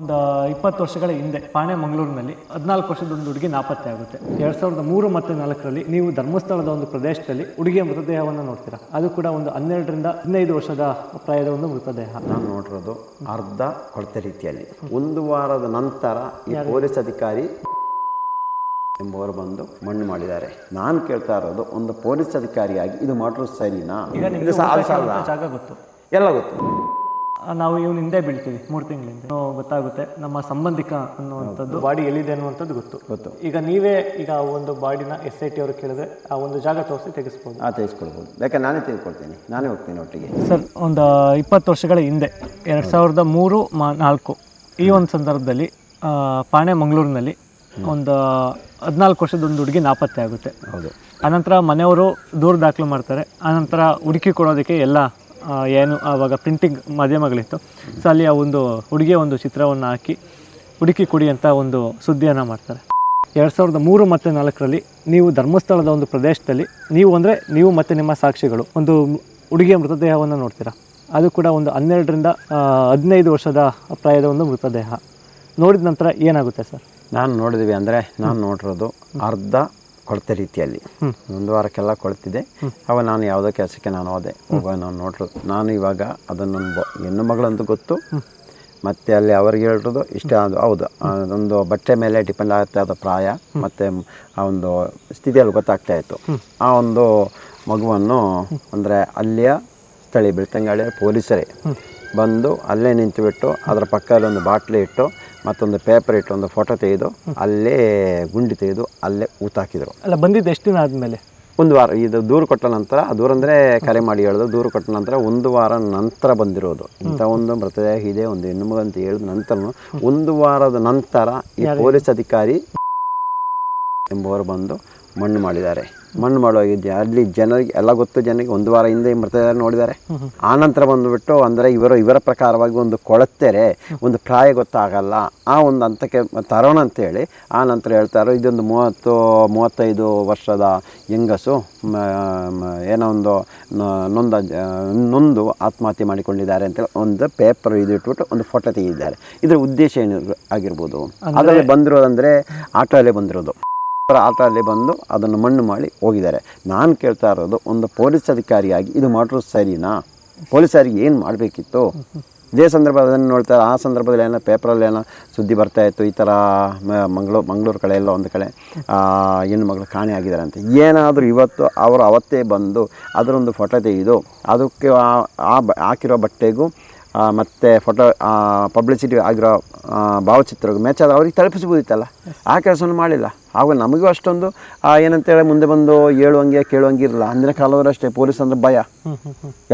ಒಂದು ಇಪ್ಪತ್ತು ವರ್ಷಗಳ ಹಿಂದೆ ಪಾಣೆ ಮಂಗಳೂರಿನಲ್ಲಿ ಹದಿನಾಲ್ಕು ವರ್ಷದ ಒಂದು ಹುಡುಗಿ ನಾಪತ್ತೆ ಆಗುತ್ತೆ. ಎರಡು ಸಾವಿರದ ಮೂರು ಮತ್ತು ನಾಲ್ಕರಲ್ಲಿ ನೀವು ಧರ್ಮಸ್ಥಳದ ಒಂದು ಪ್ರದೇಶದಲ್ಲಿ ಹುಡುಗಿಯ ಮೃತದೇಹವನ್ನು ನೋಡ್ತೀರಾ? ಅದು ಕೂಡ ಒಂದು ಹನ್ನೆರಡರಿಂದ ಹದಿನೈದು ವರ್ಷದ ಪ್ರಾಯದ ಒಂದು ಮೃತದೇಹ. ನಾನು ನೋಡಿರೋದು ಅರ್ಧ ಕೊಳತೆ ರೀತಿಯಲ್ಲಿ. ಒಂದು ವಾರದ ನಂತರ ಈ ಪೊಲೀಸ್ ಅಧಿಕಾರಿ ಎಂಬುವರು ಬಂದು ಮಣ್ಣು ಮಾಡಿದ್ದಾರೆ. ನಾನು ಕೇಳ್ತಾ ಇರೋದು ಒಂದು ಪೊಲೀಸ್ ಅಧಿಕಾರಿಯಾಗಿ ಇದು ಮಾಡಿರೋ ಸರಿನಾ? ಜಾಗ ಗೊತ್ತು. ಎಲ್ಲ ಗೊತ್ತು. ನಾವು ಇವ್ನ ಹಿಂದೆ ಬೀಳ್ತೀವಿ ಮೂರು ತಿಂಗಳಿಂದ. ಗೊತ್ತಾಗುತ್ತೆ ನಮ್ಮ ಸಂಬಂಧಿಕ ಅನ್ನುವಂಥದ್ದು. ಬಾಡಿ ಎಲ್ಲಿದೆ ಅನ್ನುವಂಥದ್ದು ಗೊತ್ತು. ಗೊತ್ತು. ಈಗ ನೀವೇ ಈಗ ಆ ಒಂದು ಬಾಡಿನ ಎಸ್ ಐ ಟಿ ಅವರು ಕೇಳಿದ್ರೆ ಆ ಒಂದು ಜಾಗ ತೋರಿಸಿ ತೆಗೆಸ್ಬೋದು. ಆ ತೆಗೆಸ್ಕೊಳ್ಬೋದು ಯಾಕೆ ನಾನೇ ತೆಗೆದುಕೊಳ್ತೀನಿ ನಾನೇ ಹೋಗ್ತೀನಿ ಒಟ್ಟಿಗೆ. ಸರ್ ಒಂದು ಇಪ್ಪತ್ತು ವರ್ಷಗಳ ಹಿಂದೆ ಎರಡು ಸಾವಿರದ ಮೂರು ಮಾ ನಾಲ್ಕು ಈ ಒಂದು ಸಂದರ್ಭದಲ್ಲಿ ಪಾಣೆ ಮಂಗಳೂರಿನಲ್ಲಿ ಒಂದು ಹದಿನಾಲ್ಕು ವರ್ಷದ ಒಂದು ಹುಡುಗಿ ನಾಪತ್ತೆ ಆಗುತ್ತೆ. ಹೌದು. ಆನಂತರ ಮನೆಯವರು ದೂರು ದಾಖಲು ಮಾಡ್ತಾರೆ. ಆನಂತರ ಹುಡುಕಿ ಕೊಡೋದಕ್ಕೆ ಎಲ್ಲ ಏನು, ಆವಾಗ ಪ್ರಿಂಟಿಂಗ್ ಮಾಧ್ಯಮಗಳಿತ್ತು. ಸೊ ಅಲ್ಲಿ ಆ ಒಂದು ಹುಡುಗಿಯ ಒಂದು ಚಿತ್ರವನ್ನು ಹಾಕಿ ಹುಡುಕಿ ಕೊಡಿ ಅಂತ ಒಂದು ಸುದ್ದಿಯನ್ನು ಮಾಡ್ತಾರೆ. ಎರಡು ಸಾವಿರದ ಮೂರು ಮತ್ತು ನಾಲ್ಕರಲ್ಲಿ ನೀವು ಧರ್ಮಸ್ಥಳದ ಒಂದು ಪ್ರದೇಶದಲ್ಲಿ, ನೀವು ಅಂದರೆ ನೀವು ಮತ್ತು ನಿಮ್ಮ ಸಾಕ್ಷಿಗಳು, ಒಂದು ಹುಡುಗಿಯ ಮೃತದೇಹವನ್ನು ನೋಡ್ತೀರಾ? ಅದು ಕೂಡ ಒಂದು ಹನ್ನೆರಡರಿಂದ ಹದಿನೈದು ವರ್ಷದ ಪ್ರಾಯದ ಒಂದು ಮೃತದೇಹ. ನೋಡಿದ ನಂತರ ಏನಾಗುತ್ತೆ ಸರ್? ನಾನು ನೋಡಿದ್ವಿ ಅಂದರೆ ನಾನು ನೋಡಿರೋದು ಅರ್ಧ ಕೊಳತೆ ರೀತಿಯಲ್ಲಿ. ಒಂದು ವಾರಕ್ಕೆಲ್ಲ ಕೊಳ್ತಿದೆ ಅವಾಗ ನಾನು ಯಾವುದೋ ಕೆಲಸಕ್ಕೆ ನಾನು ಹೋದೆ. ಹೋಗೋ ನಾನು ನೋಡ್ರು. ನಾನು ಇವಾಗ ಅದನ್ನು ಹೆಣ್ಣು ಮಗಳಂತೂ ಗೊತ್ತು. ಮತ್ತು ಅಲ್ಲಿ ಅವ್ರಿಗೆ ಹೇಳಿರೋದು ಇಷ್ಟ ಅದು. ಹೌದು. ಅದೊಂದು ಬಟ್ಟೆ ಮೇಲೆ ಡಿಪೆಂಡ್ ಆಗುತ್ತೆ ಅದು ಪ್ರಾಯ. ಮತ್ತು ಆ ಒಂದು ಸ್ಥಿತಿಯಲ್ಲಿ ಗೊತ್ತಾಗ್ತಾ ಇತ್ತು. ಆ ಒಂದು ಮಗುವನ್ನು ಅಂದರೆ ಅಲ್ಲಿಯ ಸ್ಥಳೀಯ ಬೆಳ್ತಂಗಾಳಿಯ ಪೊಲೀಸರೇ ಬಂದು ಅಲ್ಲೇ ನಿಂತುಬಿಟ್ಟು ಅದರ ಪಕ್ಕದಲ್ಲಿ ಒಂದು ಬಾಟ್ಲಿ ಇಟ್ಟು ಮತ್ತೊಂದು ಪೇಪರ್ ಇಟ್ಟು ಒಂದು ಫೋಟೋ ತೆಗೆದು ಅಲ್ಲೇ ಗುಂಡಿ ತೆಗೆದು ಅಲ್ಲೇ ಊತಾಕಿದರು ಅಲ್ಲ ಬಂದಿದ್ದು ಎಷ್ಟು ದಿನ ಆದಮೇಲೆ? ಒಂದು ವಾರ ಇದು ದೂರು ಕೊಟ್ಟ ನಂತರ ದೂರ ಅಂದರೆ ಕರೆ ಮಾಡಿ ಹೇಳೋದು ದೂರು ಕೊಟ್ಟ ನಂತರ ಒಂದು ವಾರ ನಂತರ ಬಂದಿರೋದು. ಇಂಥ ಒಂದು ಮೃತದೇಹ ಇದೆ ಒಂದು ಹೆಣ್ಣು ಮಗು ಅಂತ ಹೇಳಿದ ನಂತರ ಒಂದು ವಾರದ ನಂತರ ಈ ಪೊಲೀಸ್ ಅಧಿಕಾರಿ ಎಂಬುವರು ಬಂದು ಮಣ್ಣು ಮಾಡಿದ್ದಾರೆ. ಮಣ್ಣು ಮಾಡುವಾಗಿದ್ದೆ ಅಲ್ಲಿ ಜನರಿಗೆ ಎಲ್ಲ ಗೊತ್ತು ಜನರಿಗೆ ಒಂದು ವಾರ ಹಿಂದೆ ಮೃತದೇಹ ನೋಡಿದ್ದಾರೆ. ಆ ನಂತರ ಬಂದುಬಿಟ್ಟು ಅಂದರೆ ಇವರು ಇವರ ಪ್ರಕಾರವಾಗಿ ಒಂದು ಕೊಳತೆರೆ ಒಂದು ಪ್ರಾಯ ಗೊತ್ತಾಗಲ್ಲ. ಆ ಒಂದು ಹಂತಕ್ಕೆ ತರೋಣ ಅಂತೇಳಿ ಆ ನಂತರ ಹೇಳ್ತಾರೋ ಇದೊಂದು ಮೂವತ್ತು ಮೂವತ್ತೈದು ವರ್ಷದ ಹೆಂಗಸು ಏನೋ ಒಂದು ನೊಂದ ನೊಂದು ಆತ್ಮಹತ್ಯೆ ಮಾಡಿಕೊಂಡಿದ್ದಾರೆ ಅಂತೇಳಿ ಒಂದು ಪೇಪರ್ ಇದು ಇಟ್ಬಿಟ್ಟು ಒಂದು ಫೋಟೋ ತೆಗೆದಿದ್ದಾರೆ. ಇದರ ಉದ್ದೇಶ ಏನು ಆಗಿರ್ಬೋದು. ಅದರಲ್ಲಿ ಬಂದಿರೋದಂದರೆ ಆಟೋಲ್ಲೇ ಬಂದಿರೋದು. ಆಟೋಲ್ಲಿ ಬಂದು ಅದನ್ನು ಮಣ್ಣು ಮಾಡಿ ಹೋಗಿದ್ದಾರೆ. ನಾನು ಕೇಳ್ತಾ ಇರೋದು ಒಂದು ಪೊಲೀಸ್ ಅಧಿಕಾರಿಯಾಗಿ ಇದು ಮಾಡಿರೋ ಸರಿನಾ? ಪೊಲೀಸರಿಗೆ ಏನು ಮಾಡಬೇಕಿತ್ತು? ಇದೇ ಸಂದರ್ಭದಲ್ಲಿ ನೋಡ್ತಾರೆ ಆ ಸಂದರ್ಭದಲ್ಲಿ ಏನೋ ಪೇಪರಲ್ಲಿ ಏನೋ ಸುದ್ದಿ ಬರ್ತಾ ಇತ್ತು, ಈ ಥರ ಮಂಗಳೂರು ಮಂಗಳೂರು ಕಡೆ ಎಲ್ಲ ಒಂದು ಕಡೆ ಹೆಣ್ಣು ಮಗಳು ಕಾಣೆ ಆಗಿದ್ದಾರೆ ಅಂತ. ಏನಾದರೂ ಇವತ್ತು ಅವರು ಅವತ್ತೇ ಬಂದು ಅದರೊಂದು ಫೋಟೋ ತೆಗೆದು ಅದಕ್ಕೆ ಆ- ಹಾಕಿರೋ ಬಟ್ಟೆಗೂ ಮತ್ತೆ ಫೋಟೋ ಪಬ್ಲಿಸಿಟಿ ಆಗಿರೋ ಭಾವಚಿತ್ರಗಳು ಮೆಚ್ಚಾದ ಮ್ಯಾಚ್ ಅವ್ರಿಗೆ ತಲುಪಿಸ್ಬೋದಿತ್ತಲ್ಲ? ಆ ಕೆಲಸವನ್ನು ಮಾಡಿಲ್ಲ. ಆಗ ನಮಗೂ ಅಷ್ಟೊಂದು ಏನಂತೇಳಿ ಮುಂದೆ ಬಂದು ಹೇಳುವಂಗೆ ಕೇಳುವಂಗೆ ಇರಲ್ಲ. ಅಂದಿನ ಕಾಲವರು ಅಷ್ಟೇ ಪೊಲೀಸ್ ಅಂದರೆ ಭಯ.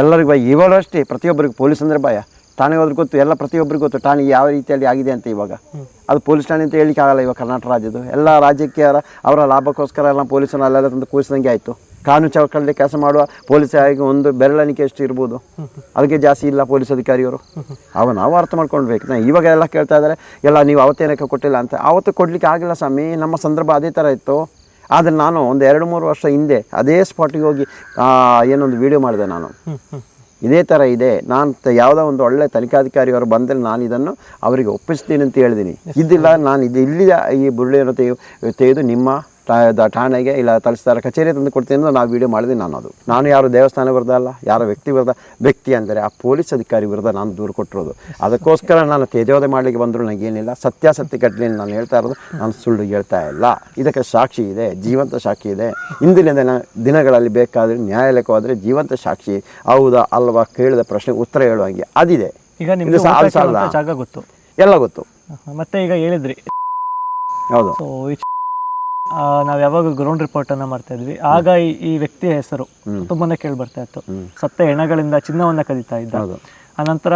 ಎಲ್ಲರಿಗೂ ಭಯ. ಇವಾಗ ಅಷ್ಟೇ ಪ್ರತಿಯೊಬ್ಬರಿಗೂ ಪೊಲೀಸ್ ಅಂದರೆ ಭಯ. ಠಾಣೆಗೆ ಹೋದ್ರೆ ಗೊತ್ತು ಎಲ್ಲ ಪ್ರತಿಯೊಬ್ಬರಿಗೂ ಗೊತ್ತು ಠಾಣೆ ಯಾವ ರೀತಿಯಲ್ಲಿ ಆಗಿದೆ ಅಂತ ಇವಾಗ. ಅದು ಪೊಲೀಸ್ ಠಾಣೆ ಅಂತ ಹೇಳಿಕ್ಕೆ ಆಗಲ್ಲ ಇವಾಗ ಕರ್ನಾಟಕ ರಾಜ್ಯದ್ದು. ಎಲ್ಲ ರಾಜ್ಯಕ್ಕೆ ಅವರ ಅವರ ಲಾಭಕ್ಕೋಸ್ಕರ ಎಲ್ಲ ಪೊಲೀಸನ್ನು ಅಲ್ಲೆಲ್ಲ ತಂದು ಕೂರಿಸಿದಂಗೆ ಆಯಿತು. ಕಾನೂನು ಚೌಕಲ್ಲಿ ಕೆಲಸ ಮಾಡುವ ಪೊಲೀಸ್ ಆಗಿ ಒಂದು ಬೆರಳಿಕೆ ಎಷ್ಟು ಇರ್ಬೋದು. ಅದಕ್ಕೆ ಜಾಸ್ತಿ ಇಲ್ಲ ಪೊಲೀಸ್ ಅಧಿಕಾರಿಯವರು. ಅವ ನಾವು ಅರ್ಥ ಮಾಡ್ಕೊಳ್ಬೇಕು ನಾ ಇವಾಗ ಎಲ್ಲ ಕೇಳ್ತಾ ಇದ್ದಾರೆ ಎಲ್ಲ ನೀವು ಅವತ್ತೇನಕ್ಕೆ ಕೊಟ್ಟಿಲ್ಲ ಅಂತ. ಅವತ್ತು ಕೊಡಲಿಕ್ಕೆ ಆಗಿಲ್ಲ ಸ್ವಾಮಿ, ನಮ್ಮ ಸಂದರ್ಭ ಅದೇ ಥರ ಇತ್ತು. ಆದರೆ ನಾನು ಒಂದು ಎರಡು ಮೂರು ವರ್ಷ ಹಿಂದೆ ಅದೇ ಸ್ಪಾಟಿಗೆ ಹೋಗಿ ಏನೊಂದು ವಿಡಿಯೋ ಮಾಡಿದೆ ನಾನು. ಇದೇ ಥರ ಇದೆ. ನಾನು ಯಾವುದೋ ಒಂದು ಒಳ್ಳೆ ತನಿಖಾಧಿಕಾರಿಯವರು ಬಂದರೆ ನಾನು ಇದನ್ನು ಅವರಿಗೆ ಒಪ್ಪಿಸ್ತೀನಿ ಅಂತ ಹೇಳಿದ್ದೀನಿ ಇದಿಲ್ಲ, ನಾನು ಇದು ಇಲ್ಲಿ ಈ ಬುರುಳಿಯನ್ನು ತೆಗೆದು ನಿಮ್ಮ ಠಾಣೆಗೆ ಇಲ್ಲ ತಹಸೀಲ್ದಾರ್ ಕಚೇರಿ ತಂದು ಕೊಡ್ತೀನಿ ಅಂತ ನಾವು ವಿಡಿಯೋ ಮಾಡಿದೆ ನಾನು ಅದು ನಾನು ಯಾರು ದೇವಸ್ಥಾನ ವಿರುದ್ಧ ಅಲ್ಲ ಯಾರ ವ್ಯಕ್ತಿ ವಿರುದ್ಧ ವ್ಯಕ್ತಿ ಅಂದರೆ ಆ ಪೊಲೀಸ್ ಅಧಿಕಾರಿ ವಿರುದ್ಧ ನಾನು ದೂರು ಕೊಟ್ಟಿರೋದು. ಅದಕ್ಕೋಸ್ಕರ ನಾನು ತೇಜೋದೆ ಮಾಡಲಿಕ್ಕೆ ಬಂದರೂ ನನಗೇನಿಲ್ಲ ಸತ್ಯಾಸತ್ಯ ಕಟ್ಟಲಿ ನಾನು ಹೇಳ್ತಾ ಇರೋದು ನಾನು ಸುಳ್ಳು ಹೇಳ್ತಾ ಇಲ್ಲ. ಇದಕ್ಕೆ ಸಾಕ್ಷಿ ಇದೆ ಜೀವಂತ ಸಾಕ್ಷಿ ಇದೆ. ಇಂದಿನ ದಿನ ದಿನಗಳಲ್ಲಿ ಬೇಕಾದರೆ ನ್ಯಾಯಾಲಯಕ್ಕೆ ಹೋದರೆ ಜೀವಂತ ಸಾಕ್ಷಿ ಹೌದಾ ಅಲ್ವಾ ಕೇಳಿದ ಪ್ರಶ್ನೆ ಉತ್ತರ ಹೇಳುವಂಗೆ ಅದಿದೆ. ಈಗ ನಿಮ್ಗೆ ಜಾಗ ಗೊತ್ತು. ಎಲ್ಲ ಗೊತ್ತು. ಮತ್ತೆ ಈಗ ಹೇಳಿದ್ರಿ. ಹೌದು. ನಾವು ಯಾವಾಗ ಗ್ರೌಂಡ್ ರಿಪೋರ್ಟ್ ಅನ್ನ ಮಾಡ್ತಾ ಇದ್ವಿ. ಆಗ ಈ ಈ ವ್ಯಕ್ತಿಯ ಹೆಸರು ತುಂಬಾನೇ ಕೇಳಿ ಬರ್ತಾ ಇತ್ತು ಸತ್ತ ಹೆಣಗಳಿಂದ ಚಿನ್ನವನ್ನ ಕದೀತಾ ಇದ್ದ. ಅನಂತರ ಆನಂತರ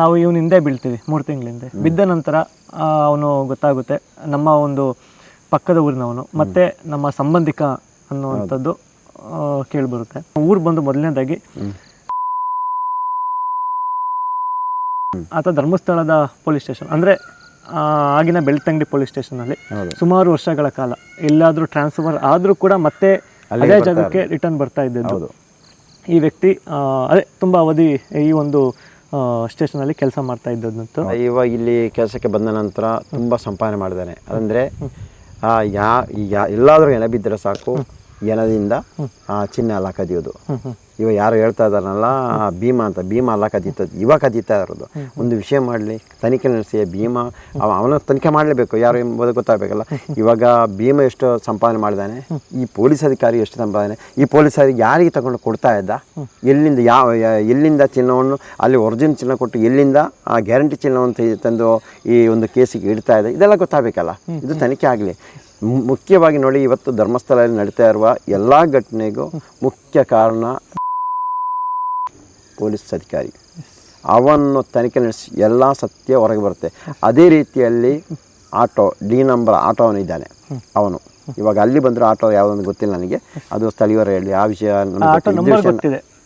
ನಾವು ಇವನ ಹಿಂದೆ ಬೀಳ್ತೀವಿ ಮೂರು ತಿಂಗಳ ಹಿಂದೆ ಬಿದ್ದ ನಂತರ ಅವನು ಗೊತ್ತಾಗುತ್ತೆ ನಮ್ಮ ಒಂದು ಪಕ್ಕದ ಊರಿನವನು ಮತ್ತೆ ನಮ್ಮ ಸಂಬಂಧಿಕ ಅನ್ನುವಂಥದ್ದು ಕೇಳಿ ಬರುತ್ತೆ ಊರು ಬಂದು ಮೊದಲನೇದಾಗಿ ಆತ ಧರ್ಮಸ್ಥಳದ ಪೊಲೀಸ್ ಸ್ಟೇಷನ್. ಅಂದ್ರೆ ಆಗಿನ ಬೆಳ್ತಂಗಡಿ ಪೊಲೀಸ್ ಸ್ಟೇಷನಲ್ಲಿ ಸುಮಾರು ವರ್ಷಗಳ ಕಾಲ. ಎಲ್ಲಾದರೂ ಟ್ರಾನ್ಸ್ಫರ್ ಆದ್ರೂ ಕೂಡ ಮತ್ತೆ ಅದೇ ಜಾಗಕ್ಕೆ ರಿಟರ್ನ್ ಬರ್ತಾ ಇದ್ದದ್ದು. ಈ ವ್ಯಕ್ತಿ ಅದೇ ತುಂಬ ಅವಧಿ ಈ ಒಂದು ಸ್ಟೇಷನಲ್ಲಿ ಕೆಲಸ ಮಾಡ್ತಾ ಇದ್ದದಂತು ಇವಾಗ ಇಲ್ಲಿ ಕೆಲಸಕ್ಕೆ ಬಂದ ನಂತರ ತುಂಬ ಸಂಪಾದನೆ ಮಾಡಿದ್ದಾನೆ ಅಂದರೆ ಯಾ ಯಾ ಎಲ್ಲಾದರೂ ಎಣೆ ಬಿದ್ದರೆ ಸಾಕು ಎಣದಿಂದ ಆ, ಚಿನ್ನ ಎಲ್ಲ ಕದಿಯೋದು. ಇವಾಗ ಯಾರು ಹೇಳ್ತಾ ಇದ್ದಾರಲ್ಲ ಭೀಮಾ ಅಂತ. ಭೀಮಾ ಅಲ್ಲ ಕದೀತ ಇವಾಗ ಕದೀತಾ ಇರೋದು. ಒಂದು ವಿಷಯ ಮಾಡಲಿ. ತನಿಖೆ ನಡೆಸಿ ಭೀಮಾ ಅವ ಅವನ ತನಿಖೆ ಮಾಡಲೇಬೇಕು. ಯಾರು ಎಂಬುದು ಗೊತ್ತಾಗಬೇಕಲ್ಲ? ಇವಾಗ ಭೀಮ ಎಷ್ಟು ಸಂಪಾದನೆ ಮಾಡಿದಾನೆ? ಈ ಪೊಲೀಸ್ ಅಧಿಕಾರಿ ಎಷ್ಟು ಸಂಪಾದನೆ? ಈ ಪೊಲೀಸ್ ಯಾರಿಗೆ ತಗೊಂಡು ಕೊಡ್ತಾ ಇದ್ದ? ಎಲ್ಲಿಂದ ಯಾವ ಎಲ್ಲಿಂದ ಚಿನ್ನವನ್ನು ಅಲ್ಲಿ ಒರಿಜಿನಲ್ ಚಿನ್ನ ಕೊಟ್ಟು ಎಲ್ಲಿಂದ ಆ ಗ್ಯಾರಂಟಿ ಚಿನ್ನವನ್ನು ತಂದು ಈ ಒಂದು ಕೇಸಿಗೆ ಇಡ್ತಾ ಇದೆ ಇದೆಲ್ಲ ಗೊತ್ತಾಗಬೇಕಲ್ಲ? ಇದು ತನಿಖೆ ಆಗಲಿ. ಮುಖ್ಯವಾಗಿ ನೋಡಿ ಇವತ್ತು ಧರ್ಮಸ್ಥಳದಲ್ಲಿ ನಡೀತಾ ಇರುವ ಎಲ್ಲ ಘಟನೆಗೂ ಮುಖ್ಯ ಕಾರಣ ಪೊಲೀಸ್ ಅಧಿಕಾರಿ. ಅವನ್ನು ತನಿಖೆ ನಡೆಸಿ ಎಲ್ಲ ಸತ್ಯ ಹೊರಗೆ ಬರುತ್ತೆ. ಅದೇ ರೀತಿಯಲ್ಲಿ ಆಟೋ ಡಿ ನಂಬರ್ ಆಟೋ ಅವನಿದ್ದಾನೆ ಅವನು. ಇವಾಗ ಅಲ್ಲಿ ಬಂದರೂ ಆಟೋ ಯಾವುದೊಂದು ಗೊತ್ತಿಲ್ಲ ನನಗೆ. ಅದು ಸ್ಥಳೀಯರು ಹೇಳಿ. ಆ ವಿಷಯ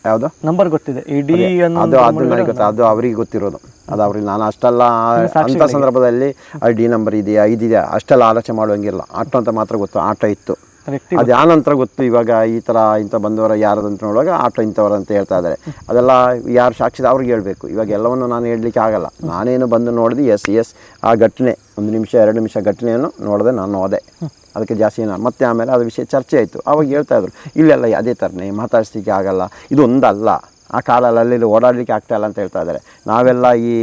ಯಾವುದು? ನಂಬರ್ ಗೊತ್ತಿದೆ. ಅದು. ಅದು ನನಗೆ ಗೊತ್ತು. ಅದು ಅವರಿಗೆ ಗೊತ್ತಿರೋದು. ಅದು ಅವ್ರಿಗೆ ನಾನು ಅಷ್ಟೆಲ್ಲ ಅಂಥ ಸಂದರ್ಭದಲ್ಲಿ ಆ ಡಿ ನಂಬರ್ ಇದೆಯಾ ಇದೆಯಾ ಅಷ್ಟೆಲ್ಲ ಆಲೋಚನೆ ಮಾಡುವಂಗಿಲ್ಲ. ಆಟೋ ಅಂತ ಮಾತ್ರ ಗೊತ್ತು. ಆಟೋ ಇತ್ತು. ಅದು ಆ ನಂತರ ಗೊತ್ತು? ಇವಾಗ ಈ ಥರ ಇಂಥ ಬಂದವರ ಯಾರದಂತ ನೋಡುವಾಗ ಆಟೋ ಇಂಥವ್ರು ಅಂತ ಹೇಳ್ತಾ ಇದ್ದಾರೆ. ಅದೆಲ್ಲ ಯಾರು ಸಾಕ್ಷಿದ ಅವ್ರಿಗೆ ಹೇಳಬೇಕು. ಇವಾಗ ಎಲ್ಲವನ್ನು ನಾನು ಹೇಳಲಿಕ್ಕೆ ಆಗಲ್ಲ. ನಾನೇನು ಬಂದು ನೋಡಿದೆ, ಎಸ್ ಎಸ್, ಆ ಘಟನೆ, ಒಂದು ನಿಮಿಷ, ಎರಡು ನಿಮಿಷ ಘಟನೆಯನ್ನು ನೋಡಿದೆ ನಾನು ಹೋದೆ. ಅದಕ್ಕೆ ಜಾಸ್ತಿ ನಾನು ಮತ್ತೆ ಆಮೇಲೆ ಅದು ವಿಷಯ ಚರ್ಚೆ ಆಯಿತು. ಅವಾಗ ಹೇಳ್ತಾ ಇದ್ರು, ಇಲ್ಲೆಲ್ಲ ಅದೇ ಥರನೇ, ಮಾತಾಡಿಸ್ಲಿಕ್ಕೆ ಆಗಲ್ಲ. ಇದು ಒಂದಲ್ಲ ಆ ಕಾಲಲ್ಲಿ ಅಲ್ಲಿ ಓಡಾಡಲಿಕ್ಕೆ ಆಗ್ತಾಯಿಲ್ಲ ಅಂತ ಹೇಳ್ತಾ ಇದ್ದಾರೆ. ನಾವೆಲ್ಲ ಈ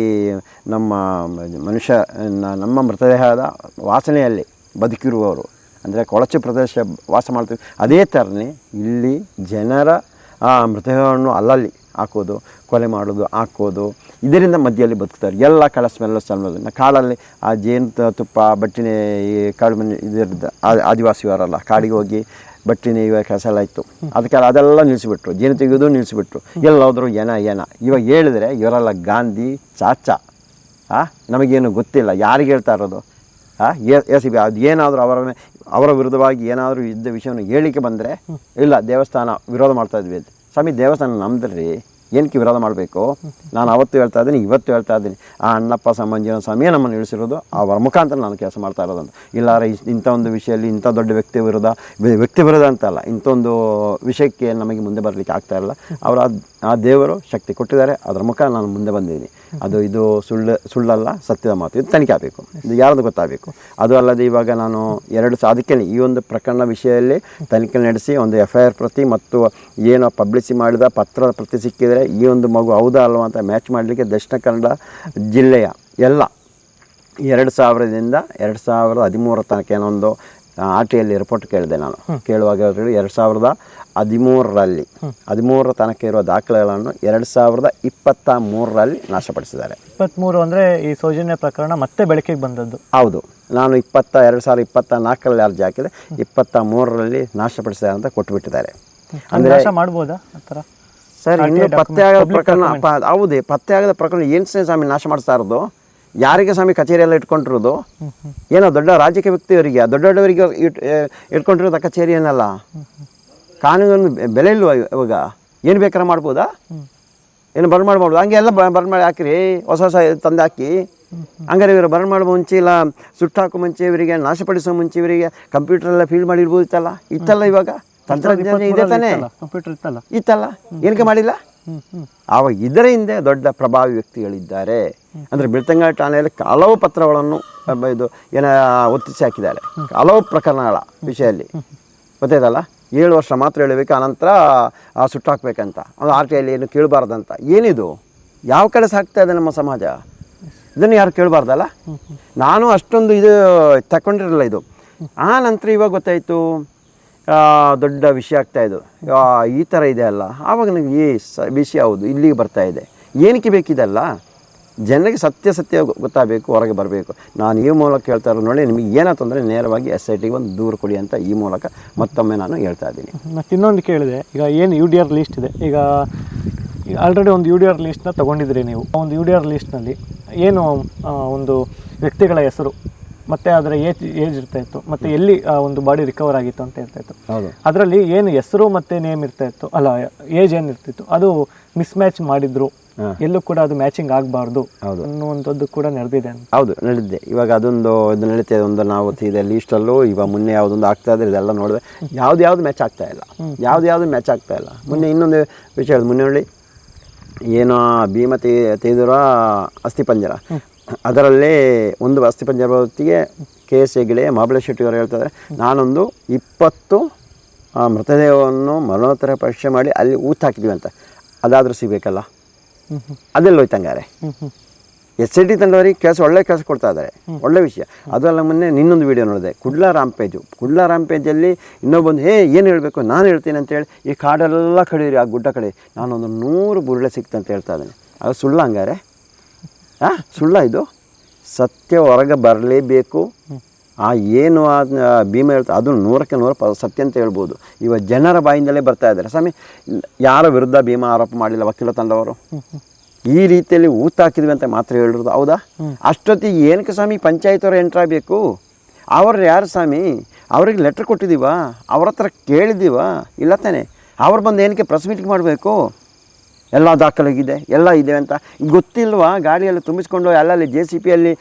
ನಮ್ಮ ಮನುಷ್ಯ ನಮ್ಮ ಮೃತದೇಹದ ವಾಸನೆಯಲ್ಲಿ ಬದುಕಿರುವವರು ಅಂದರೆ ಕೊಳಚೆ ಪ್ರದೇಶ ವಾಸ ಮಾಡ್ತೀವಿ. ಅದೇ ಥರನೇ ಇಲ್ಲಿ ಜನರ ಆ ಮೃತದೇಹವನ್ನು ಅಲ್ಲಲ್ಲಿ ಹಾಕೋದು ಕೊಲೆ ಮಾಡೋದು ಹಾಕೋದು ಇದರಿಂದ ಮಧ್ಯದಲ್ಲಿ ಬದುಕ್ತಾರೆ. ಎಲ್ಲ ಕಳ ಸ್ಮೆಲ್ಲ ಸ್ಮೆಲ್ಲ ಕಾಡಲ್ಲಿ ಆ ಜೇನು ತುಪ್ಪ ಬಟ್ಟಿನ ಈ ಕಾಡು ಮನೆ ಇದರದ್ದು ಆದಿವಾಸಿಯವರಲ್ಲ ಕಾಡಿಗೆ ಹೋಗಿ ಬಟ್ಟಿನ ಇವಾಗ ಕೆಲಸ ಎಲ್ಲ ಇತ್ತು. ಅದಕ್ಕೆ ಅದೆಲ್ಲ ನಿಲ್ಲಿಸಿಬಿಟ್ರು. ಜೇನು ತೆಗೆಯೋದು ನಿಲ್ಸಿಬಿಟ್ರು ಎಲ್ಲೋದ್ರು ಏನ ಏನ. ಇವಾಗ ಹೇಳಿದ್ರೆ ಇವರೆಲ್ಲ ಗಾಂಧಿ ಚಾಚ ಆ ನಮಗೇನು ಗೊತ್ತಿಲ್ಲ. ಯಾರಿಗೆ ಹೇಳ್ತಾ ಇರೋದು? ಹಾಂ ಎ ಸಿ ಬಿ. ಅದು ಏನಾದರೂ ಅವರ ಮೇ- ಅವರ ವಿರುದ್ಧವಾಗಿ ಏನಾದರೂ ಇದ್ದ ವಿಷಯವನ್ನು ಹೇಳಿಕೆ ಬಂದರೆ, ಇಲ್ಲ ದೇವಸ್ಥಾನ ವಿರೋಧ ಮಾಡ್ತಾ ಇದ್ವಿ ಸ್ವಾಮಿ, ದೇವಸ್ಥಾನ ನಮ್ದ್ರಿ. ಏನಕ್ಕೆ ವಿರೋಧ ಮಾಡಬೇಕು? ನಾನು ಅವತ್ತು ಹೇಳ್ತಾ ಇದ್ದೀನಿ, ಇವತ್ತು ಹೇಳ್ತಾ ಇದ್ದೀನಿ. ಆ ಅಣ್ಣಪ್ಪ ಸಂಬಂಧಿನ ಸ್ವಾಮಿಯೇ ನಮ್ಮನ್ನು ಇಳಿಸಿರೋದು, ಅವರ ಮುಖಾಂತರ ನಾನು ಕೆಲಸ ಮಾಡ್ತಾ ಇರೋದಂತ. ಇಲ್ಲಾರೆ ಇಂಥ ಒಂದು ವಿಷಯದಲ್ಲಿ ಇಂಥ ದೊಡ್ಡ ವ್ಯಕ್ತಿ ವಿರೋಧ ವ್ಯ- ವ್ಯಕ್ತಿ ವಿರುದ್ಧ ಅಂತಲ್ಲ ಇಂಥ ಒಂದು ವಿಷಯಕ್ಕೆ ನಮಗೆ ಮುಂದೆ ಬರಲಿಕ್ಕೆ ಆಗ್ತಾ ಇಲ್ಲ ಅವರ ಆ ದೇವರು ಶಕ್ತಿ ಕೊಟ್ಟಿದ್ದಾರೆ, ಅದರ ಮುಖ ನಾನು ಮುಂದೆ ಬಂದಿದ್ದೀನಿ. ಅದು ಇದು ಸುಳ್ಳು, ಸುಳ್ಳಲ್ಲ, ಸತ್ಯದ ಮಾತು. ಇದು ತನಿಖೆ ಆಗಬೇಕು. ಇದು ಯಾರದು ಗೊತ್ತಾಗಬೇಕು. ಅದು ಅಲ್ಲದೆ ಇವಾಗ ನಾನು ಎರಡು ಸಹ ಈ ಒಂದು ಪ್ರಕರಣ ವಿಷಯದಲ್ಲಿ ತನಿಖೆ ನಡೆಸಿ, ಒಂದು ಎಫ್ ಐ ಆರ್ ಪ್ರತಿ ಮತ್ತು ಏನೋ ಪಬ್ಲಿಸಿ ಮಾಡಿದ, ಪತ್ರದ ಪ್ರತಿ ಸಿಕ್ಕಿದರೆ ಈ ಒಂದು ಮಗು ಹೌದಾ ಅಲ್ವಾ ಅಂತ ಮ್ಯಾಚ್ ಮಾಡಲಿಕ್ಕೆ ದಕ್ಷಿಣ ಕನ್ನಡ ಜಿಲ್ಲೆಯ ಎಲ್ಲ ಎರಡು ಸಾವಿರದಿಂದ ಎರಡು ಸಾವಿರದ ಹದಿಮೂರ ತನಕ ಏನೊಂದು ಒಂದು ಆರ್ ಟಿ ಅಲ್ಲಿ ರಿಪೋರ್ಟ್ ಕೇಳಿದೆ ನಾನು. ಕೇಳುವಾಗ ಎರಡು ಸಾವಿರದ ಹದಿಮೂರರಲ್ಲಿ ಹದಿಮೂರರ ತನಕ ಇರುವ ದಾಖಲೆಗಳನ್ನು ಎರಡು ಸಾವಿರದ ಇಪ್ಪತ್ತ ಮೂರರಲ್ಲಿ ನಾಶಪಡಿಸಿದ್ದಾರೆ. ಇಪ್ಪತ್ತ್ಮೂರು ಅಂದರೆ ಈ ಸೌಜನ್ಯ ಪ್ರಕರಣ ಮತ್ತೆ ಬೆಳಕಿಗೆ ಬಂದದ್ದು. ಹೌದು. ನಾನು ಇಪ್ಪತ್ತ ಎರಡು ಸಾವಿರದ ಇಪ್ಪತ್ತ ನಾಲ್ಕರಲ್ಲಿ ಅರ್ಜಿ ಹಾಕಿದೆ ಇಪ್ಪತ್ತ ಮೂರರಲ್ಲಿ ನಾಶಪಡಿಸಿದ್ದಾರೆ ಅಂತ ಕೊಟ್ಟುಬಿಟ್ಟಿದ್ದಾರೆ ಅಂದರೆ ಮಾಡ್ಬೋದಾ ಆ ಥರ? ಸರ್ ಇನ್ನು ಪತ್ತೆ ಆಗದ ಪ್ರಕರಣ ಹೌದೇ ಪತ್ತೆ ಆಗದ ಪ್ರಕರಣ ಏನು ಸ್ವಾಮಿ ನಾಶ ಮಾಡಿಸ್ತಾ ಇರೋದು? ಯಾರಿಗೆ ಸ್ವಾಮಿ ಕಚೇರಿ ಎಲ್ಲ ಇಟ್ಕೊಂಡಿರೋದು? ಏನೋ ದೊಡ್ಡ ರಾಜಕೀಯ ವ್ಯಕ್ತಿಯವರಿಗೆ ದೊಡ್ಡ ದೊಡ್ಡವರಿಗೆ ಇಟ್ ಇಟ್ಕೊಂಡಿರೋದು ಕಚೇರಿ ಏನಲ್ಲ ಕಾನೂನು ಬೆಲೆ ಇಲ್ವಾ ಇವಾಗ? ಏನು ಬೇಕಾದ್ರೆ ಮಾಡ್ಬೋದಾ? ಏನು ಬರ್ನ್ ಮಾಡ್ಬೋದು ಹಂಗೆ ಎಲ್ಲ ಬರ್ನ್ ಮಾಡಿ ಹಾಕಿರಿ ಹೊಸ ಹೊಸ ತಂದು ಹಾಕಿ. ಹಂಗಾರೆ ಇವರು ಬರ್ನ್ ಮಾಡುವ ಮುಂಚೆ ಇಲ್ಲ ಸುಟ್ಟಾಕೋ ಮುಂಚೆ ಇವರಿಗೆ ನಾಶಪಡಿಸೋ ಮುಂಚೆ ಇವರಿಗೆ ಕಂಪ್ಯೂಟರೆಲ್ಲ ಫೀಲ್ ಮಾಡಿರ್ಬೋದಿತ್ತಲ್ಲ? ಇತ್ತಲ್ಲ ಇವಾಗ? ತಂತ್ರಜ್ಞಾನ ಇದೆ ತಾನೇ? ಕಂಪ್ಯೂಟರ್ ಇತ್ತಲ್ಲ. ಇತ್ತಲ್ಲ? ಏನಕ್ಕೆ ಮಾಡಿಲ್ಲ? ಆವಾಗ ಇದರ ಹಿಂದೆ ದೊಡ್ಡ ಪ್ರಭಾವಿ ವ್ಯಕ್ತಿಗಳಿದ್ದಾರೆ. ಅಂದರೆ ಬಿಳ್ತಂಗ ಠಾಣೆಯಲ್ಲಿ ಹಲವು ಪತ್ರಗಳನ್ನು ಇದು ಏನ ಒತ್ತಿಸಿ ಹಾಕಿದ್ದಾರೆ. ಹಲವು ಪ್ರಕರಣಗಳ ವಿಷಯದಲ್ಲಿ ಗೊತ್ತಾಯ್ತಲ್ಲ? ಏಳು ವರ್ಷ ಮಾತ್ರ ಹೇಳಬೇಕು ಆನಂತರ ಸುಟ್ಟಾಕ್ಬೇಕಂತ. ಅದು ಆರ್ ಟಿ ಐಲಿ ಏನು ಕೇಳಬಾರ್ದಂತ. ಏನಿದು? ಯಾವ ಕಡೆ ಸಾಕ್ತಾ ಇದೆ ನಮ್ಮ ಸಮಾಜ? ಇದನ್ನು ಯಾರು ಕೇಳಬಾರ್ದಲ್ಲ? ನಾನು ಅಷ್ಟೊಂದು ಇದು ತಗೊಂಡಿರಲಿಲ್ಲ ಇದು. ಆ ನಂತರ ಇವಾಗ ಗೊತ್ತಾಯಿತು? ದೊಡ್ಡ ವಿಷಯ ಆಗ್ತಾ ಇದು. ಈ ಥರ ಇದೆ ಅಲ್ಲ. ಆವಾಗ ನನಗೆ ಈ ಸ ವಿಷಯ ಹೌದು, ಇಲ್ಲಿಗೆ ಬರ್ತಾ ಇದೆ. ಏನಕ್ಕೆ ಬೇಕಿದಲ್ಲ? ಜನರಿಗೆ ಸತ್ಯ ಸತ್ಯ ಗೊತ್ತಾಗಬೇಕು, ಹೊರಗೆ ಬರಬೇಕು. ನಾನು ಈ ಮೂಲಕ ಹೇಳ್ತಾ ಇರೋದು ನೋಡಿ, ನಿಮಗೆ ಏನಾಯ್ತು ತೊಂದರೆ, ನೇರವಾಗಿ ಎಸ್ ಐ ಟಿಗೆ ಒಂದು ದೂರು ಕೊಡಿ ಅಂತ ಈ ಮೂಲಕ ಮತ್ತೊಮ್ಮೆ ನಾನು ಹೇಳ್ತಾ ಇದ್ದೀನಿ. ಮತ್ತು ಇನ್ನೊಂದು ಕೇಳಿದೆ, ಈಗ ಏನು ಯು ಡಿ ಆರ್ ಲಿಸ್ಟ್ ಇದೆ. ಈಗ ಆಲ್ರೆಡಿ ಒಂದು ಯು ಡಿ ಆರ್ ಲಿಸ್ಟ್ನ ತೊಗೊಂಡಿದ್ರಿ ನೀವು. ಒಂದು ಯು ಡಿ ಆರ್ ಲಿಸ್ಟ್ನಲ್ಲಿ ಏನು ಒಂದು ವ್ಯಕ್ತಿಗಳ ಹೆಸರು? ಮತ್ತು ಅದರ ಏಜ್ ಏಜ್ ಇರ್ತಾ ಇತ್ತು. ಮತ್ತೆ ಎಲ್ಲಿ ಆ ಒಂದು ಬಾಡಿ ರಿಕವರ್ ಆಗಿತ್ತು ಅಂತ ಇರ್ತಾ ಇತ್ತು. ಹೌದು. ಅದರಲ್ಲಿ ಏನು ಹೆಸರು ಮತ್ತು ನೇಮ್ ಇರ್ತಾ ಇತ್ತು? ಅಲ್ಲ ಏಜ್ ಏನು ಇರ್ತಿತ್ತು ಅದು ಮಿಸ್ ಮ್ಯಾಚ್ ಮಾಡಿದ್ರು ಎಲ್ಲೂ ಕೂಡ ಅದು ಮ್ಯಾಚಿಂಗ್ ಆಗಬಾರ್ದು ಹೌದು. ಅನ್ನುವಂಥದ್ದು ಕೂಡ ನಡೆದಿದೆ ಹೌದು ನಡೆದಿದೆ. ಇವಾಗ ಅದೊಂದು ಇದು ನಡೀತಾ ಇದೆ ಒಂದು ನಾವು ಇದೆ ಲೀಸ್ಟಲ್ಲೂ ಇವಾಗ ಮೊನ್ನೆ ಯಾವುದೊಂದು ಆಗ್ತಾ ಇದೆ ಇದೆಲ್ಲ ನೋಡಿದೆ ಯಾವ್ದು ಯಾವ್ದು ಮ್ಯಾಚ್ ಆಗ್ತಾ ಇಲ್ಲ. ಯಾವ್ದು ಯಾವ್ದು ಮ್ಯಾಚ್ ಆಗ್ತಾ ಇಲ್ಲ. ಮೊನ್ನೆ ಇನ್ನೊಂದು ವಿಷಯ ಮೊನ್ನೆ ನೋಡಿ ಏನೋ ಆ ಭೀಮ ತೇ ತೇದೂರ ಅಸ್ಥಿಪಂಜರ ಅದರಲ್ಲೇ ಒಂದು ಅಸ್ಥಿಪಂಜರ ಹೊತ್ತಿಗೆ ಕೆ ಎಸ್ ಹೆಗ್ಡೆ ಮಹಾಬಲೇಶ್ ಶೆಟ್ಟಿಯವರು ಹೇಳ್ತಾರೆ, ನಾನೊಂದು ಇಪ್ಪತ್ತು ಮೃತದೇಹವನ್ನು ಮರಣೋತ್ತರ ಪರೀಕ್ಷೆ ಮಾಡಿ ಅಲ್ಲಿ ಊತ ಹಾಕಿದ್ವಿ ಅಂತ. ಅದಾದರೂ ಸಿಗಬೇಕಲ್ಲ? ಅದೆಲ್ಲ ಹೋಯ್ತಂಗಾರೆ ಹಂಗಾರೆ. ಎಸ್ ಐ ಟಿ ತಂಡವರಿಗೆ ಕೆಲಸ, ಒಳ್ಳೆ ಕೆಲಸ ಕೊಡ್ತಾ ಇದ್ದಾರೆ. ಒಳ್ಳೆ ವಿಷಯ. ಅದು ಅಲ್ಲ ಮೊನ್ನೆ ನಿನ್ನೊಂದು ವಿಡಿಯೋ ನೋಡಿದೆ. ಕುಡ್ಲ ಕುಡ್ಲಾ ಕುಡ್ಲ ರಾಂಪೇಜಲ್ಲಿ ಇನ್ನೊಬ್ಬಂದು, ಹೇ, ಏನು ಹೇಳಬೇಕು? ನಾನು ಹೇಳ್ತೀನಿ ಅಂತೇಳಿ ಈ ಕಾಡೆಲ್ಲ ಕಡೀರಿ, ಆ ಗುಡ್ಡ ಕಡೆ. ನಾನೊಂದು ನೂರು ಬುರುಳೆ ಸಿಕ್ತಂತ ಹೇಳ್ತಾ ಇದ್ದೇನೆ. ಅದು ಸುಳ್ಳ ಹಂಗಾರೆ. ಹಾಂ ಸುಳ್ಳ ಇದು. ಸತ್ಯ ಹೊರಗೆ ಬರಲೇಬೇಕು. ಆ ಏನು ಭೀಮ ಹೇಳ್ತಾ ಅದು ನೂರಕ್ಕೆ ನೂರು ಪ ಸತ್ಯ ಅಂತ ಹೇಳ್ಬೋದು. ಇವಾಗ ಜನರ ಬಾಯಿಂದಲೇ ಬರ್ತಾ ಇದ್ದಾರೆ. ಸ್ವಾಮಿ ಯಾರ ವಿರುದ್ಧ ಭೀಮ ಆರೋಪ ಮಾಡಲಿಲ್ಲ ವಕೀಲ ತಂಡವರು? ಈ ರೀತಿಯಲ್ಲಿ ಊತ ಹಾಕಿದ್ವಿ ಅಂತ ಮಾತ್ರ ಹೇಳಿರೋದು ಹೌದಾ? ಅಷ್ಟೊತ್ತಿಗೆ ಏನಕ್ಕೆ ಸ್ವಾಮಿ ಪಂಚಾಯತ್ ಎಂಟ್ರಾಗಬೇಕು ಎಂಟ್ರ್ ಆಗಬೇಕು? ಅವ್ರು ಯಾರು ಸ್ವಾಮಿ? ಅವ್ರಿಗೆ ಲೆಟ್ರ್ ಕೊಟ್ಟಿದ್ದೀವ? ಅವ್ರ ಹತ್ರ ಕೇಳಿದ್ದೀವ? ಇಲ್ಲ ತಾನೆ? ಅವ್ರು ಬಂದು ಏನಕ್ಕೆ ಪ್ರೆಸ್ ಮೀಟಿಂಗ್ ಮಾಡಬೇಕು? ಎಲ್ಲ ದಾಖಲಾಗಿದೆ ಎಲ್ಲ ಇದೆ ಅಂತ. ಗೊತ್ತಿಲ್ವಾ? ಗಾಡಿಯಲ್ಲಿ ತುಂಬಿಸ್ಕೊಂಡು ಅಲ್ಲಲ್ಲಿ ಜೆ ಸಿ ಪಿಯಲ್ಲಿ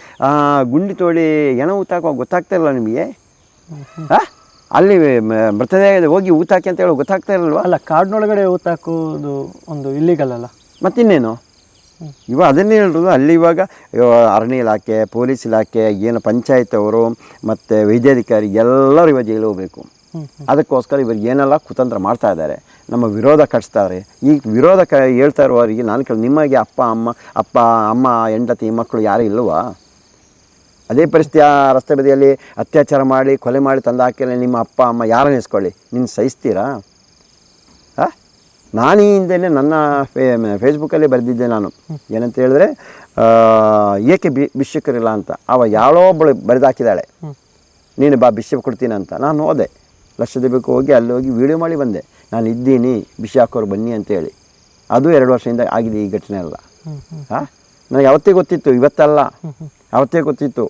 ಗುಂಡಿ ತೋಡಿ ಎಣ ಊತಾಕೋ ಗೊತ್ತಾಗ್ತಾ ಇಲ್ಲ ನಿಮಗೆ? ಹಾಂ ಅಲ್ಲಿ ಮೃತದೇಹ ಹೋಗಿ ಊತ ಹಾಕಿ ಅಂತ ಹೇಳೋ ಗೊತ್ತಾಗ್ತಾ ಇರಲ್ವಾ ಅಲ್ಲ ಕಾಡಿನೊಳಗಡೆ ಊತ ಹಾಕೋದು ಒಂದು ಇಲ್ಲಿಗಲ್ ಅಲ್ಲ? ಮತ್ತಿನ್ನೇನು? ಇವಾಗ ಅದನ್ನೇ ಹೇಳೋದು ಅಲ್ಲಿ ಇವಾಗ ಇವ ಅರಣ್ಯ ಇಲಾಖೆ ಪೊಲೀಸ್ ಇಲಾಖೆ ಏನು ಪಂಚಾಯತ್ ಅವರು ಮತ್ತು ವೈದ್ಯಾಧಿಕಾರಿ ಎಲ್ಲರೂ ಇವಾಗ ಜೈಲು ಹೋಗಬೇಕು. ಅದಕ್ಕೋಸ್ಕರ ಇವರು ಏನೆಲ್ಲ ಕುತಂತ್ರ ಮಾಡ್ತಾ ಇದ್ದಾರೆ ನಮ್ಮ ವಿರೋಧ ಕಟ್ಸ್ತಾರೆ. ಈ ವಿರೋಧ ಕ ಹೇಳ್ತಾ ಇರುವವರಿಗೆ ನಾನು ಕೇಳಿ ನಿಮಗೆ ಅಪ್ಪ ಅಮ್ಮ ಅಪ್ಪ ಅಮ್ಮ ಹೆಂಡತಿ ಮಕ್ಕಳು ಯಾರು ಇಲ್ಲವಾ ಅದೇ ಪರಿಸ್ಥಿತಿ ಆ ರಸ್ತೆ ಬದಿಯಲ್ಲಿ ಅತ್ಯಾಚಾರ ಮಾಡಿ ಕೊಲೆ ಮಾಡಿ ತಂದು ಹಾಕಿಲ್ಲ ನಿಮ್ಮ ಅಪ್ಪ ಅಮ್ಮ ಯಾರು ಇಸ್ಕೊಳ್ಳಿ ನೀನು ಸಹಿಸ್ತೀರಾ? ಹಾಂ? ನಾನೀ ಹಿಂದೆಯೇ ನನ್ನ ಫೇ ಫೇಸ್ಬುಕ್ಕಲ್ಲಿ ಬರೆದಿದ್ದೆ ನಾನು. ಏನಂತ ಹೇಳಿದ್ರೆ ಏಕೆ ಬಿ ಭಿಕ್ಷುಕರಿಲ್ಲ ಅಂತ. ಅವ ಯಾರೋ ಒಬ್ಬಳು ಬರೆದಾಕಿದ್ದಾಳೆ. ನೀನು ಬಾ ಭಿಕ್ಷೆ ಕೊಡ್ತೀನಿ ಅಂತ. ನಾನು ಹೋದೆ. ಲಕ್ಷದೀಪಕ್ಕೆ ಹೋಗಿ ಅಲ್ಲಿ ಹೋಗಿ ವೀಡಿಯೋ ಮಾಡಿ ಬಂದೆ. ನಾನು ಇದ್ದೀನಿ ಬಿಸಿ ಹಾಕೋರು ಬನ್ನಿ ಅಂತೇಳಿ. ಅದು ಎರಡು ವರ್ಷದಿಂದ ಆಗಿದೆ ಈ ಘಟನೆ ಎಲ್ಲ. ಹಾಂ? ನನಗೆ ಯಾವತ್ತೇ ಗೊತ್ತಿತ್ತು ಇವತ್ತಲ್ಲ. ಅವತ್ತೇ ಗೊತ್ತಿತ್ತು.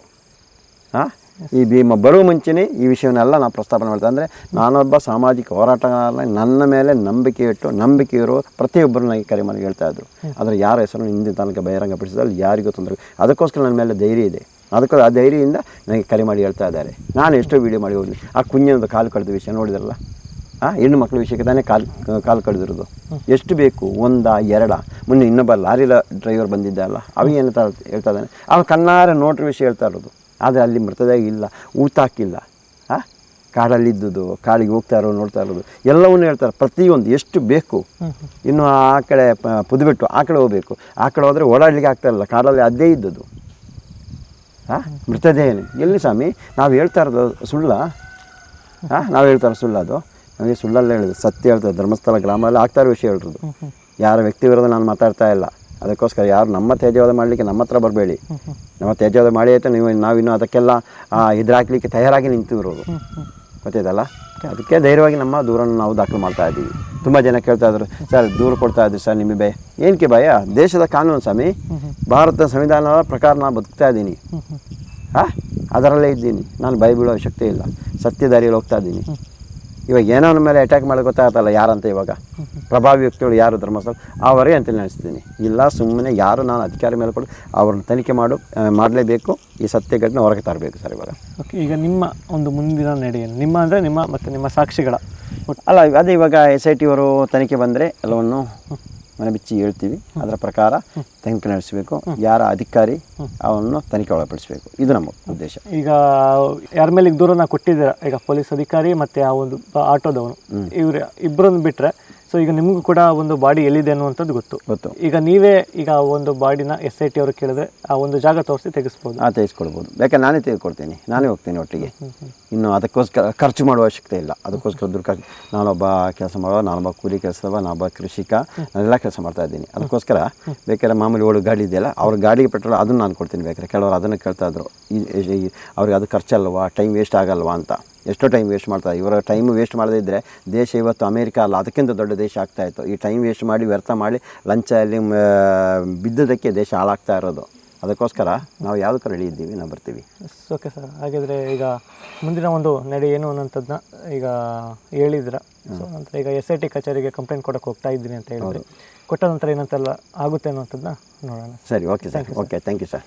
ಹಾಂ? ಈ ಭೀಮ ಬರುವ ಮುಂಚೆನೇ ಈ ವಿಷಯವನ್ನೆಲ್ಲ ನಾನು ಪ್ರಸ್ತಾಪನೆ ಮಾಡ್ತಾ ಅಂದರೆ ನಾನೊಬ್ಬ ಸಾಮಾಜಿಕ ಹೋರಾಟಗಾರ ನನ್ನ ಮೇಲೆ ನಂಬಿಕೆ ಇಟ್ಟು ನಂಬಿಕೆ ಇರೋ ಪ್ರತಿಯೊಬ್ಬರು ನನಗೆ ಕರೆ ಮಾಡಿ ಹೇಳ್ತಾ ಇದ್ರು. ಆದರೆ ಯಾರ ಹೆಸರು ಹಿಂದಿನ ತನಕ ಬಹಿರಂಗಪಡಿಸಿದಲ್ಲಿ ಯಾರಿಗೂ ತೊಂದರೆ ಅದಕ್ಕೋಸ್ಕರ ನನ್ನ ಮೇಲೆ ಧೈರ್ಯ ಇದೆ. ಅದಕ್ಕೂ ಆ ಧೈರ್ಯದಿಂದ ನನಗೆ ಕರೆ ಮಾಡಿ ಹೇಳ್ತಾ ಇದ್ದಾರೆ. ನಾನು ಎಷ್ಟೋ ವೀಡಿಯೋ ಮಾಡಿ ಹೋಗಲಿ ಆ ಕುಂಜನದು ಕಾಲು ಕಳೆದ ವಿಷಯ ನೋಡಿದ್ರಲ್ಲ? ಆ, ಹೆಣ್ಣು ಮಕ್ಕಳ ವಿಷಯಕ್ಕೆ ತಾನೇ ಕಾಲು ಕಾಲು ಕಳೆದಿರೋದು ಎಷ್ಟು ಬೇಕು? ಒಂದ, ಎರಡ? ಮೊನ್ನೆ ಇನ್ನೊಬ್ಬ ಲಾರಿಲ ಡ್ರೈವರ್ ಬಂದಿದ್ದ ಅಲ್ಲ, ಅವ ಏನು ಹೇಳ್ತಾ ಇದ್ದಾನೆ? ಅವ ಕಣ್ಣಾರೆ ನೋಟ್ರ ವಿಷಯ ಹೇಳ್ತಾ ಇರೋದು. ಆದರೆ ಅಲ್ಲಿ ಮೃತದೇಹ ಇಲ್ಲ ಊತಾಕಿಲ್ಲ ಆ ಕಾಡಲ್ಲಿದ್ದುದು ಕಾಡಿಗೆ ಹೋಗ್ತಾ ಇರೋ ನೋಡ್ತಾ ಇರೋದು. ಎಲ್ಲವನ್ನೂ ಹೇಳ್ತಾರೆ. ಪ್ರತಿಯೊಂದು ಎಷ್ಟು ಬೇಕು? ಇನ್ನು ಆ ಕಡೆ ಪುದುಬಿಟ್ಟು, ಆ ಕಡೆ ಹೋಗಬೇಕು. ಆ ಕಡೆ ಹೋದರೆ ಓಡಾಡಲಿಕ್ಕೆ ಆಗ್ತಾ ಇಲ್ಲ ಕಾಡಲ್ಲಿ ಅದೇ ಇದ್ದದ್ದು. ಹಾಂ ಮೃತದೇಹನೇ. ಎಲ್ಲಿ ಸ್ವಾಮಿ? ನಾವು ಹೇಳ್ತಾ ಇರೋದು ಸುಳ್ಳ? ಹಾಂ ನಾವು ಹೇಳ್ತಾ ಇರೋದು ಸುಳ್ಳ ಅದು? ನಮಗೆ ಸುಳ್ಳಲ್ಲ ಹೇಳಿದ್ರು ಸತ್ಯ ಹೇಳ್ತಾರೆ ಧರ್ಮಸ್ಥಳ, ಗ್ರಾಮದಲ್ಲಿ ಆಗ್ತಾ ಇರೋ ವಿಷಯ ಹೇಳಿರೋದು. ಯಾರ ವ್ಯಕ್ತಿ ವಿರೋಧ ನಾನು ಮಾತಾಡ್ತಾ ಇಲ್ಲ. ಅದಕ್ಕೋಸ್ಕರ ಯಾರು ನಮ್ಮ ತೇಜವಾದ ಮಾಡಲಿಕ್ಕೆ ನಮ್ಮ ಹತ್ರ ಬರಬೇಡಿ. ನಮ್ಮ ತೇಜವಾದ ಮಾಡಿ ಆಯಿತು, ನೀವು ನಾವಿನ್ನು ಅದಕ್ಕೆಲ್ಲ ಎದುರಾಕಲಿಕ್ಕೆ ತಯಾರಾಗಿ ನಿಂತಿರೋದು ಗೊತ್ತಾಯ್ತಲ್ಲ? ಅದಕ್ಕೆ ಧೈರ್ಯವಾಗಿ ನಮ್ಮ ದೂರನ್ನು ನಾವು ದಾಖಲು ಮಾಡ್ತಾ ಇದ್ದೀವಿ. ತುಂಬ ಜನ ಕೇಳ್ತಾ ಇದ್ರು ಸರ್ ದೂರ ಕೊಡ್ತಾ ಇದ್ರು ಸರ್ ನಿಮಗೆ ಬೇ ಏನಕ್ಕೆ ಭಯ? ದೇಶದ ಕಾನೂನು ಸ್ವಾಮಿ ಭಾರತ ಸಂವಿಧಾನದ ಪ್ರಕಾರ ನಾನು ಬದುಕ್ತಾ ಇದ್ದೀನಿ. ಹಾಂ ಅದರಲ್ಲೇ ಇದ್ದೀನಿ. ನಾನು ಭಯ ಬೀಳೋ ಶಕ್ತಿ ಇಲ್ಲ. ಸತ್ಯ ದಾರಿಯಲ್ಲಿ ಹೋಗ್ತಾ ಇದ್ದೀನಿ. ಇವಾಗ ಏನೋ ಅವನ ಮೇಲೆ ಅಟ್ಯಾಕ್ ಮಾಡೋದು ಗೊತ್ತಾಗತ್ತಲ್ಲ ಯಾರಂತ ಇವಾಗ? ಪ್ರಭಾವಿ ವ್ಯಕ್ತಿಗಳು ಯಾರು ಧರ್ಮಸ್ಥಳ? ಅವರೇ ಅಂತ ನೆನೆಸ್ತೀನಿ. ಇಲ್ಲ ಸುಮ್ಮನೆ ಯಾರು ನಾನು ಅಧಿಕಾರಿ ಮೇಲೆ ಕೊಡು ಅವ್ರನ್ನ ತನಿಖೆ ಮಾಡು ಮಾಡಲೇಬೇಕು. ಈ ಸತ್ಯ ಘಟನೆ ಹೊರಗೆ ತರಬೇಕು ಸರ್ ಇವಾಗ. ಓಕೆ ಈಗ ನಿಮ್ಮ ಒಂದು ಮುಂದಿನ ನಡೆ ನಿಮ್ಮ ಅಂದರೆ ನಿಮ್ಮ ಮತ್ತು ನಿಮ್ಮ ಸಾಕ್ಷಿಗಳ. ಅಲ್ಲ ಅದೇ ಇವಾಗ ಎಸ್ ಐ ಟಿ ಅವರು ತನಿಖೆ ಬಂದರೆ ಎಲ್ಲವನ್ನು ಮನೆ ಬಿಚ್ಚಿ ಹೇಳ್ತೀವಿ. ಅದರ ಪ್ರಕಾರ ತನಿಖೆ ನಡೆಸಬೇಕು ಯಾರ ಅಧಿಕಾರಿ ಅವನ್ನು ತನಿಖೆ ಒಳಪಡಿಸಬೇಕು. ಇದು ನಮ್ಮ ಉದ್ದೇಶ. ಈಗ ಯಾರ ಮೇಲೆ ಈಗ ದೂರನ ಕೊಟ್ಟಿದ್ದೀರ? ಈಗ ಪೊಲೀಸ್ ಅಧಿಕಾರಿ ಮತ್ತು ಆ ಒಂದು ಆಟೋದವನು. ಇವ್ರ ಇಬ್ಬರನ್ನು ಬಿಟ್ಟರೆ ಸೊ ಈಗ ನಿಮಗೂ ಕೂಡ ಒಂದು ಬಾಡಿ ಎಲ್ಲಿದೆ ಅನ್ನುವಂಥದ್ದು ಗೊತ್ತು. ಗೊತ್ತು. ಈಗ ನೀವೇ ಈಗ ಆ ಒಂದು ಬಾಡಿನ ಎಸ್ ಐ ಟಿ ಅವರು ಕೇಳಿದ್ರೆ ಆ ಒಂದು ಜಾಗ ತೋರಿಸಿ ತೆಗೆಸ್ಬೋದು. ಆ ತೆಗೆಸ್ಕೊಳ್ಬೋದು. ಯಾಕೆ ನಾನೇ ತೆಗೆದುಕೊಡ್ತೀನಿ ನಾನೇ ಹೋಗ್ತೀನಿ ಒಟ್ಟಿಗೆ. ಇನ್ನು ಅದಕ್ಕೋಸ್ಕರ ಖರ್ಚು ಮಾಡುವ ಅವಶ್ಯಕತೆ ಇಲ್ಲ. ಅದಕ್ಕೋಸ್ಕರ ದುಡ್ಡು ಖರ್ಚು ನಾನೊಬ್ಬ ಕೆಲಸ ಮಾಡುವ ನಾನೊಬ್ಬ ಕೂಲಿ ಕೆಲಸವ ನಾನೊಬ್ಬ ಕೃಷಿಕ, ನಾನೆಲ್ಲ ಕೆಲಸ ಮಾಡ್ತಾ ಇದ್ದೀನಿ. ಅದಕ್ಕೋಸ್ಕರ ಬೇಕಾದ್ರೆ ಮಾಮೂಲಿ ಓಡು ಗಾಡಿ ಇದೆಯಲ್ಲ, ಅವ್ರ ಗಾಡಿಗೆ ಪೆಟ್ರೋಲ್ ಅದನ್ನು ನಾನು ಕೊಡ್ತೀನಿ ಬೇಕಾದ್ರೆ. ಕೆಲವರು ಅದನ್ನು ಕೇಳ್ತಾ ಇದ್ರು. ಅವ್ರಿಗೆ ಅದು ಖರ್ಚಲ್ವಾ ಟೈಮ್ ವೇಸ್ಟ್ ಆಗಲ್ವಾ ಅಂತ. ಎಷ್ಟೋ ಟೈಮ್ ವೇಸ್ಟ್ ಮಾಡ್ತಾರೆ ಇವರ ಟೈಮ್ ವೇಸ್ಟ್ ಮಾಡದೇ ಇದ್ದರೆ ದೇಶ ಇವತ್ತು ಅಮೇರಿಕ ಅಲ್ಲ, ಅದಕ್ಕಿಂತ ದೊಡ್ಡ ದೇಶ ಆಗ್ತಾಯಿತ್ತು ಈ ಟೈಮ್ ವೇಸ್ಟ್ ಮಾಡಿ ವ್ಯರ್ಥ ಮಾಡಿ ಲಂಚ ಅಲ್ಲಿ ಬಿದ್ದದಕ್ಕೆ ದೇಶ ಹಾಳಾಗ್ತಾ ಇರೋದು. ಅದಕ್ಕೋಸ್ಕರ ನಾವು ಯಾವುದಕ್ಕೆ ರೆಡಿ ಇದ್ದೀವಿ ನಾವು ಬರ್ತೀವಿ. ಓಕೆ ಸರ್ ಹಾಗಿದ್ರೆ ಈಗ ಮುಂದಿನ ಒಂದು ನಡೆ ಏನು ಅನ್ನೋಂಥದ್ದನ್ನ ಈಗ ಹೇಳಿದ್ರ. ಸೊ ನಂತರ ಈಗ ಎಸ್ ಐ ಟಿ ಕಚೇರಿಗೆ ಕಂಪ್ಲೇಂಟ್ ಕೊಡಕ್ಕೆ ಹೋಗ್ತಾ ಇದ್ದೀನಿ ಅಂತ ಹೇಳಿದ್ರೆ ಕೊಟ್ಟ ನಂತರ ಏನಂತೆಲ್ಲ ಆಗುತ್ತೆ ಅನ್ನೋಂಥದ್ದನ್ನ ನೋಡೋಣ. ಸರಿ okay sir okay thank you sir